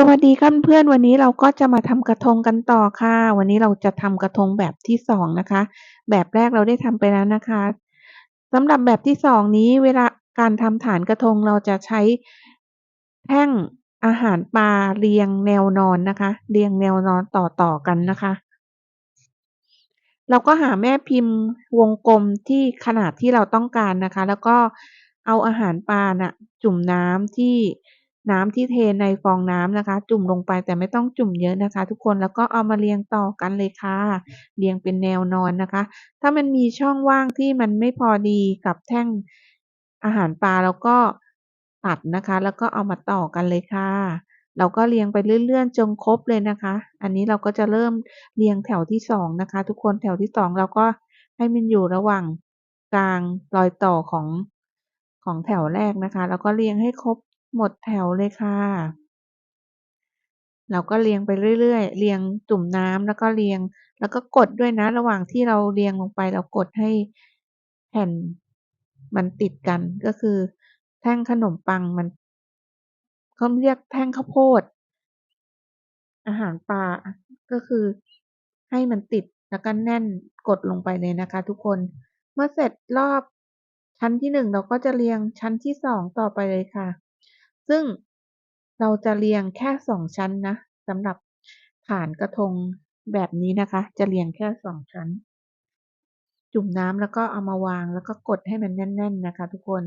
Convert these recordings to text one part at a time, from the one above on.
สวัสดีค่ะเพื่อนๆวันนี้เราก็จะมาทำกระทงกันต่อค่ะ วันนี้เราจะทำกระทงแบบที่สองนะคะ แบบแรกเราได้ทำไปแล้วนะคะสำหรับแบบที่สองนี้เวลาการทำฐานกระทงเราจะใช้แท่งอาหารปลาเรียงแนวนอนนะคะ เรียงแนวนอนต่อๆกันนะคะ เราก็หาแม่พิมพ์วงกลมที่ขนาดที่เราต้องการนะคะ แล้วก็เอาอาหารปลาน่ะจุ่มน้ำที่ น้ำที่เทในฟองน้ำนะคะ จุ่มลงไปแต่ไม่ต้องจุ่มเยอะนะคะ ทุกคนแล้วก็เอามาเรียงต่อกันเลยค่ะ เรียงเป็นแนวนอนนะคะ ถ้ามันมีช่องว่างที่มันไม่พอดีกับแท่งอาหารปลาเราก็ตัดนะคะ แล้วก็เอามาต่อกันเลยค่ะ เราก็เรียงไปเรื่อยๆจนครบเลยนะคะ อันนี้เราก็จะเริ่มเรียงแถวที่สองนะคะ ทุกคนแถวที่สองเราก็ให้มันอยู่ระหว่างกลางรอยต่อของของแถวแรกนะคะ แล้วก็เรียงให้ครบ หมดแถวเลยค่ะ เราก็เรียงไปเรื่อยๆ เรียงจุ่มน้ำแล้วก็เรียง แล้วก็กดด้วยนะ ระหว่างที่เราเรียงลงไปเรากดให้แผ่นมันติดกันก็คือ แท่งขนมปังมันเขาเรียกแท่งข้าวโพด อาหารปลาก็คือให้มันติดแล้วก็แน่นกดลงไปเลยนะคะทุกคนเมื่อเสร็จรอบชั้นที่หนึ่งเราก็จะเรียงชั้นที่สองต่อไปเลยค่ะ ซึ่งเราจะเรียงแค่สองชั้นนะสำหรับฐานกระทงแบบนี้นะคะ จะเรียงแค่สองชั้น จุ่มน้ำแล้วก็เอามาวางแล้วก็กดให้มันแน่น ๆ นะคะ ทุกคน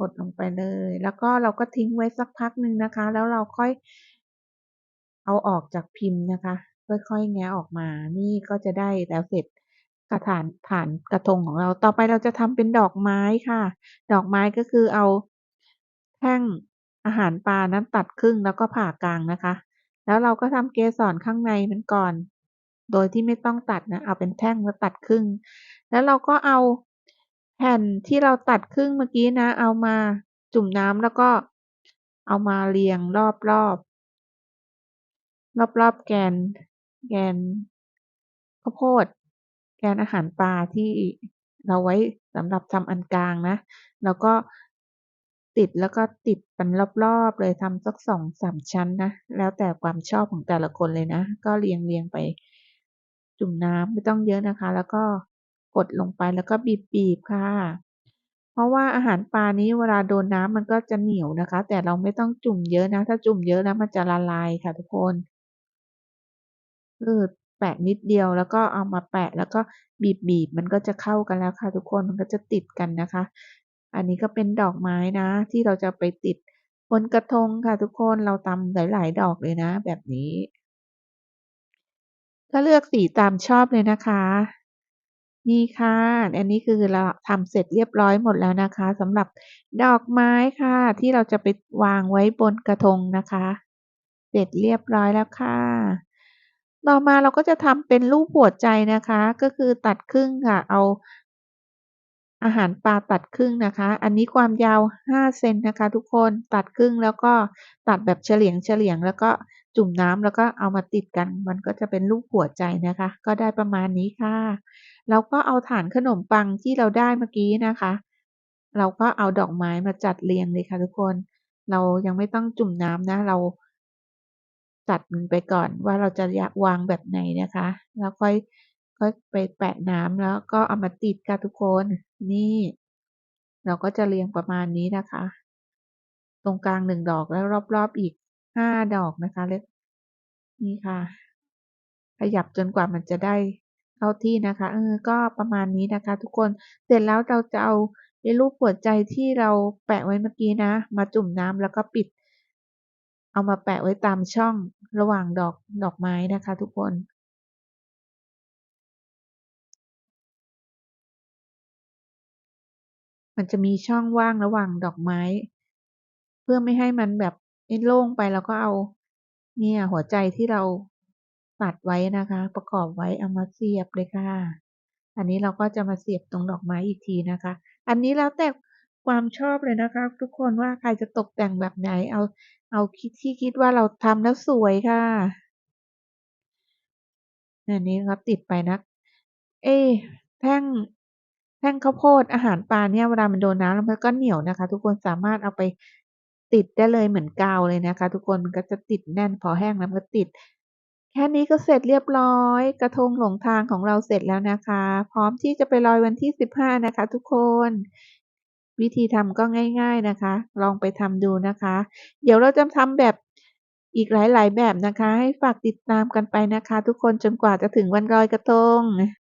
กดลงไปเลย แล้วก็เราก็ทิ้งไว้สักพักหนึ่งนะคะ แล้วเราค่อยเอาออกจากพิมพ์นะคะ ค่อยๆแงะออกมา นี่ก็จะได้แล้วเสร็จ กระฐานฐานกระทงของเรา ต่อไปเราจะทำเป็นดอกไม้ค่ะ ดอกไม้ก็คือเอาแท่งอาหารปลานั้นตัดครึ่งแล้วก็ผ่ากลางนะคะ แล้วเราก็ทำเกสรข้างในมันก่อน โดยที่ไม่ต้องตัดนะ เอาเป็นแท่งแล้วตัดครึ่ง แล้วเราก็เอาแผ่นที่เราตัดครึ่งเมื่อกี้นะ เอามาจุ่มน้ำแล้วก็เอามาเรียงรอบๆรอบๆแกน แกนข้าวโพด แกนอาหารปลาที่เราไว้สำหรับทำอันกลางนะ แล้วก็ติดแล้วก็ติดเป็นรอบๆเลยทำสัก2-3ชั้นนะ แล้วแต่ความชอบของแต่ละคนเลยนะ ก็เรียงๆไปจุ่มน้ำไม่ต้องเยอะนะคะ แล้วก็กดลงไปแล้วก็บีบๆค่ะ เพราะว่าอาหารปลานี้เวลาโดนน้ำมันก็จะเหนียวนะคะ แต่เราไม่ต้องจุ่มเยอะนะ ถ้าจุ่มเยอะแล้วมันจะละลายค่ะทุกคนเออ แปะนิดเดียวแล้วก็เอามาแปะแล้วก็บีบๆมันก็จะเข้ากันแล้วค่ะทุกคนมันก็จะติดกันนะคะ อันนี้ก็เป็นดอกไม้นะ ที่เราจะไปติดบนกระทงค่ะทุกคนเราทำหลาย ๆ ดอกเลยนะ แบบนี้ก็เลือกสีตามชอบเลยนะคะ นี่ค่ะ อันนี้คือเราทำเสร็จเรียบร้อยหมดแล้วนะคะสำหรับดอกไม้ค่ะ ที่เราจะไปวางไว้บนกระทงนะคะ เสร็จเรียบร้อยแล้วค่ะ ต่อมาเราก็จะทำเป็นรูปหัวใจนะคะ ก็คือตัดครึ่งค่ะ เอาอาหารปลาตัดครึ่งนะคะ อันนี้ความยาว5เซนนะคะ ทุกคนตัดครึ่งแล้วก็ตัดแบบเฉลียงๆแล้วก็จุ่มน้ำแล้วก็เอามาติดกัน มันก็จะเป็นรูปหัวใจนะคะ ก็ได้ประมาณนี้ค่ะ แล้วก็เอาฐานขนมปังที่เราได้เมื่อกี้นะคะ เราก็เอาดอกไม้มาจัดเรียงเลยค่ะทุกคน เรายังไม่ต้องจุ่มน้ำนะ เรา จัดมันไปก่อนว่าเราจะอยากวางแบบไหนนะคะ แล้วค่อยค่อยไปแปะน้ำแล้วก็เอามาติดค่ะทุกคนนี่ เราก็จะเรียงประมาณนี้นะคะ ตรงกลาง1ดอกแล้วรอบๆอีก5ดอกนะคะเล็กนี่ค่ะ ขยับจนกว่ามันจะได้เข้าที่นะคะเออก็ประมาณนี้นะคะ ทุกคนเสร็จแล้วเราจะเอาไอ้รูปหัวใจที่เราแปะไว้เมื่อกี้นะ มาจุ่มน้ำแล้วก็ปิด เอามาแปะไว้ตามช่องระหว่างดอกดอกไม้นะคะทุกคน มันจะมีช่องว่างระหว่างดอกไม้ เพื่อไม่ให้มันแบบไอ้โล่งไปเราก็เอาเนี่ยหัวใจที่เราตัดไว้นะคะ ประกอบไว้เอามาเสียบเลยค่ะ อันนี้เราก็จะมาเสียบตรงดอกไม้อีกทีนะคะ อันนี้แล้วแต่ ความชอบเลยนะคะ ทุกคนว่าใครจะตกแต่งแบบไหน เอา เอาคิดที่คิดว่าเราทำแล้วสวยค่ะอันนี้ก็ติดไปนะ เอ๊แท่งแท่งข้าวโพดอาหารปลาเนี่ยเวลามันโดนน้ำแล้วมันก็เหนียวนะคะ ทุกคนสามารถเอาไปติดได้เลยเหมือนกาวเลยนะคะ ทุกคนมันก็จะติดแน่นพอแห้งแล้วมันก็ติด แค่นี้ก็เสร็จเรียบร้อย กระทงหลงทางของเราเสร็จแล้วนะคะ พร้อมที่จะไปลอยวันที่ 15 นะคะ ทุกคน วิธีทำก็ง่าย ๆนะคะ ลองไปทำดูนะคะ เดี๋ยวเราจะทำแบบอีกหลายๆ แบบนะคะ ให้ฝากติดตามกันไปนะคะ ทุกคนจนกว่าจะถึงวันลอยกระทง